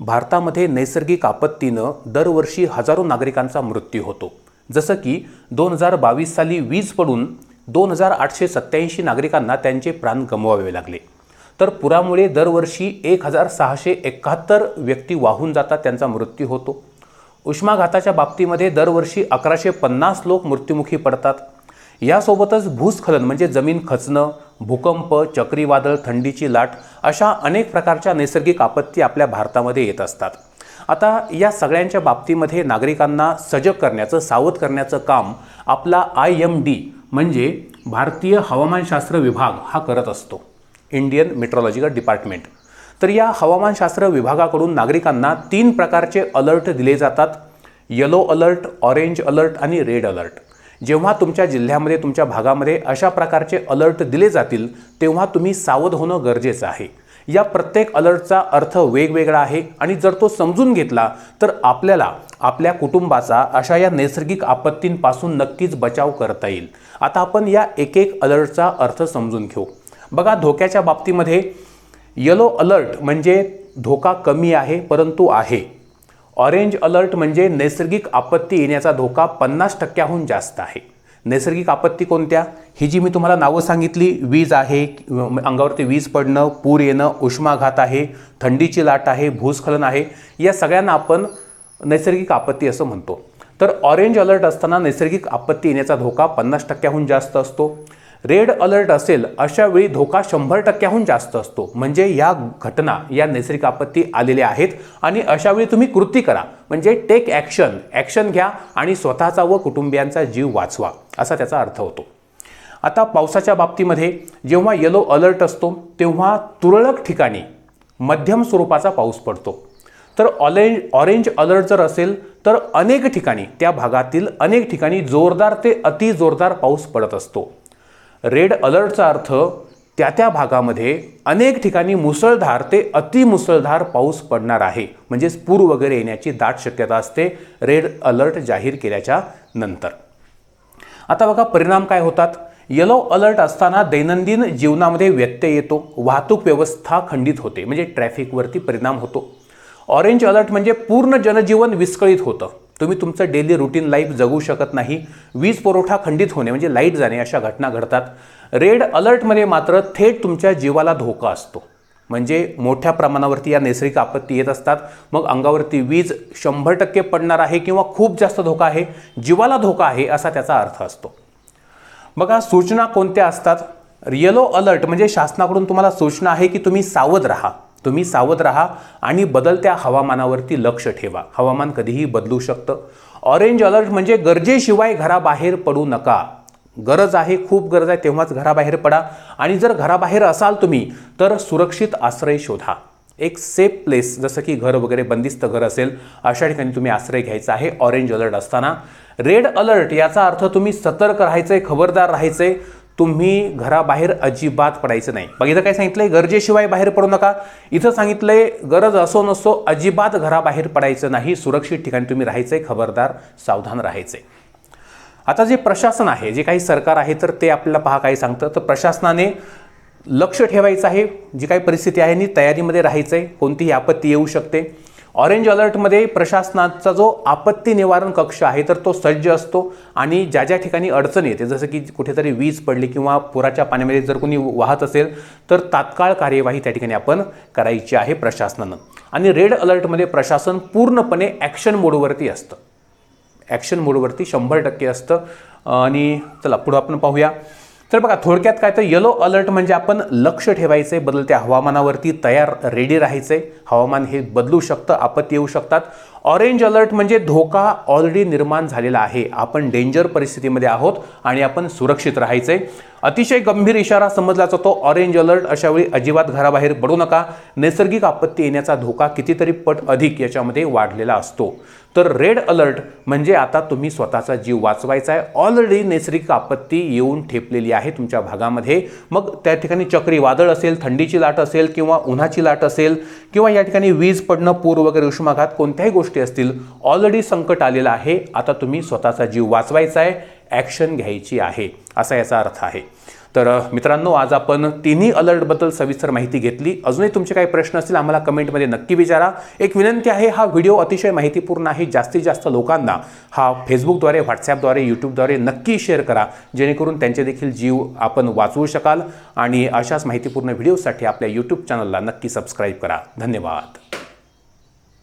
भारतामध्ये नैसर्गिक आपत्तीनं दरवर्षी हजारो नागरिकांचा मृत्यू होतो. जसं की दोन हजार बावीस साली वीज पडून दोन हजार आठशे सत्त्याऐंशी नागरिकांना त्यांचे प्राण गमवावे लागले. तर पुरामुळे दरवर्षी एक हजार सहाशे एकाहत्तर व्यक्ती वाहून जातात त्यांचा मृत्यू होतो. उष्माघाताच्या बाबतीमध्ये दरवर्षी अकराशे पन्नास लोक मृत्युमुखी पडतात. यासोबतच भूस्खलन म्हणजे जमीन खचणं भूकंप चक्रीवादळ थंडीची लाट अशा अनेक प्रकारच्या नैसर्गिक आपत्ती आपल्या भारतामध्ये येत असतात. आता या सगळ्यांच्या बाबतीमध्ये नागरिकांना सजग करण्याचं सावध करण्याचं काम आपला आय एम डी म्हणजे भारतीय हवामानशास्त्र विभाग हा करत असतो. Indian meteorological department. तर या हवामानशास्त्र विभागाकडून नागरिकांना तीन प्रकारचे अलर्ट दिले जातात. येलो अलर्ट ऑरेंज अलर्ट आणि रेड अलर्ट. जेव्हा तुमच्या जिल्ह्यामध्ये तुमच्या भागामध्ये अशा प्रकारचे अलर्ट दिले जातील तेव्हा तुम्ही सावध होणं गरजेचं आहे. या प्रत्येक अलर्टचा अर्थ वेगवेगळा आहे आणि जर तो समजून घेतला तर आपल्याला आपल्या कुटुंबाचा अशा या नैसर्गिक आपत्तींपासून नक्कीच बचाव करता येईल. आता आपण या एक एक अलर्टचा अर्थ समजून घेऊ. बघा धोक्याच्या बाबतीमध्ये येलो अलर्ट म्हणजे धोका कमी आहे परंतु आहे. ऑरेंज अलर्ट म्हणजे नैसर्गिक आपत्ती येण्याचा धोका पन्नास टक्क्याहून जास्त आहे. नैसर्गिक आपत्ती कोणत्या? ही जी मी तुम्हाला नावं सांगितली वीज आहे अंगावरती वीज पडणं पूर येणं उष्माघात आहे थंडीची लाट आहे भूस्खलन आहे या सगळ्यांना आपण नैसर्गिक आपत्ती असं म्हणतो. तर ऑरेंज अलर्ट असताना नैसर्गिक आपत्ती येण्याचा धोका पन्नास टक्क्याहून जास्त असतो. रेड अलर्ट असेल अशा वेळी धोका शंभर टक्क्याहून जास्त असतो. म्हणजे या घटना या नैसर्गिक आपत्ती आलेल्या आहेत आणि अशा वेळी तुम्ही कृती करा. म्हणजे टेक ॲक्शन ॲक्शन घ्या आणि स्वतःचा व कुटुंबियांचा जीव वाचवा असा त्याचा अर्थ होतो. आता पावसाच्या बाबतीमध्ये जेव्हा येलो अलर्ट असतो तेव्हा तुरळक ठिकाणी मध्यम स्वरूपाचा पाऊस पडतो. तर ऑरेंज ऑरेंज अलर्ट जर असेल तर अनेक ठिकाणी त्या भागातील अनेक ठिकाणी जोरदार ते अति जोरदार पाऊस पडत असतो. रेड अलर्टचा अर्थ त्या त्या भागामध्ये अनेक ठिकाणी मुसळधार ते अतिमुसळधार पाऊस पडणार आहे. म्हणजेच पूर वगैरे येण्याची दाट शक्यता असते रेड अलर्ट जाहीर केल्याच्यानंतर. आता बघा परिणाम काय होतात. येलो अलर्ट असताना दैनंदिन जीवनामध्ये व्यत्यय येतो. वाहतूक व्यवस्था खंडित होते. म्हणजे ट्रॅफिकवरती परिणाम होतो. ऑरेंज अलर्ट म्हणजे पूर्ण जनजीवन विस्कळीत होतं. तुम्ही तुमचं डेली रुटीन लाईफ जगू शकत नाही. वीज पुरवठा खंडित होणे म्हणजे लाइट जाणे अशा घटना घडतात. रेड अलर्टमध्ये मात्र थेट तुमच्या जीवाला धोका असतो. म्हणजे मोठ्या प्रमाणावरती या नैसर्गिक आपत्ती येत असतात. मग अंगावरती वीज शंभर टक्के पडणार आहे किंवा खूप जास्त धोका आहे जीवाला धोका आहे असा त्याचा अर्थ असतो. बघा सूचना कोणत्या असतात? येलो अलर्ट म्हणजे शासनाकडून तुम्हाला सूचना आहे की तुम्ही सावध राहा. तुम्ही सावध राहा आणि बदलत्या हवामानावरती लक्ष ठेवा. हवामान कधीही बदलू शकतं. ऑरेंज अलर्ट म्हणजे गरजेशिवाय घराबाहेर पडू नका. गरज आहे खूप गरज आहे तेव्हाच घराबाहेर पडा. आणि जर घराबाहेर असाल तुम्ही तर सुरक्षित आश्रय शोधा. एक सेफ प्लेस जसं की घर वगैरे बंदिस्त घर असेल अशा ठिकाणी तुम्ही आश्रय घ्यायचा आहे ऑरेंज अलर्ट असताना. रेड अलर्ट याचा अर्थ तुम्ही सतर्क राहायचं आहे खबरदार राहायचं आहे तुम्ही घराबाहेर अजिबात पडायचं नाही. मग इथं काय सांगितलंय? गरजेशिवाय बाहेर पडू नका. इथं सांगितलंय गरज असो नसो अजिबात घराबाहेर पडायचं नाही. सुरक्षित ठिकाणी तुम्ही राहायचंय खबरदार सावधान राहायचंय. आता जे प्रशासन आहे जे काही सरकार आहे तर ते आपल्याला पहा काय सांगतं. तर प्रशासनाने लक्ष ठेवायचं आहे. जी काही परिस्थिती आहे नी तयारीमध्ये राहायचं आहे कोणतीही आपत्ती येऊ शकते. ऑरेंज अलर्टमध्ये प्रशासनाचा जो आपत्ती निवारण कक्ष आहे तर तो सज्ज असतो आणि ज्या ज्या ठिकाणी अडचण येते जसं की कुठेतरी वीज पडली किंवा पुराच्या पाण्यामध्ये जर कोणी वाहत असेल तर तात्काळ कार्यवाही त्या ठिकाणी आपण करायची आहे प्रशासनानं. आणि रेड अलर्टमध्ये प्रशासन पूर्णपणे ॲक्शन मोडवरती असतं. ॲक्शन मोडवरती शंभर टक्के असतं. आणि चला पुढं आपण पाहूया. तर बघा थोडक्यात काय तर येलो अलर्ट म्हणजे आपण लक्ष ठेवायचे बदलत्या हवामानावरती तयार रेडी राहायचे. हवामान हे बदलू शकतं आपत्ती येऊ शकतात. ऑरेंज अलर्ट म्हणजे धोका ऑलरेडी निर्माण झालेला आहे. आपण डेंजर परिस्थितीमध्ये आहोत आणि आपण सुरक्षित राहायचंय. अतिशय गंभीर इशारा समजला जातो ऑरेंज अलर्ट अशावेळी अजिबात घराबाहेर पडू नका. नैसर्गिक आपत्ती येण्याचा धोका कितीतरी पट अधिक याच्यामध्ये वाढलेला असतो. तर रेड अलर्ट म्हणजे आता तुम्ही स्वतःचा जीव वाचवायचा आहे ऑलरेडी नैसर्गिक आपत्ती येऊन ठेपलेली आहे तुमच्या भागामध्ये. मग त्या ठिकाणी चक्रीवादळ असेल थंडीची लाट असेल किंवा उन्हाची लाट असेल किंवा या ठिकाणी वीज पडणं पूर वगैरे उष्माघात कोणत्याही गोष्टी असतील ऑलरेडी संकट आलेलं आहे. आता तुम्ही स्वतःचा जीव वाचवायचा आहे ॲक्शन घ्यायची आहे. असा याचा अर्थ आहे. तर मित्रांनो आज आपण तिन्ही अलर्टबद्दल सविस्तर माहिती घेतली. अजूनही तुमचे काही प्रश्न असतील आम्हाला कमेंटमध्ये नक्की विचारा. एक विनंती आहे हा व्हिडिओ अतिशय माहितीपूर्ण आहे. जास्तीत जास्त लोकांना हा फेसबुकद्वारे व्हॉट्सॲपद्वारे यूट्यूबद्वारे नक्की शेअर करा. जेणेकरून त्यांचे देखील जीव आपण वाचवू शकाल. आणि अशाच माहितीपूर्ण व्हिडिओसाठी आपल्या यूट्यूब चॅनलला नक्की सबस्क्राईब करा. धन्यवाद.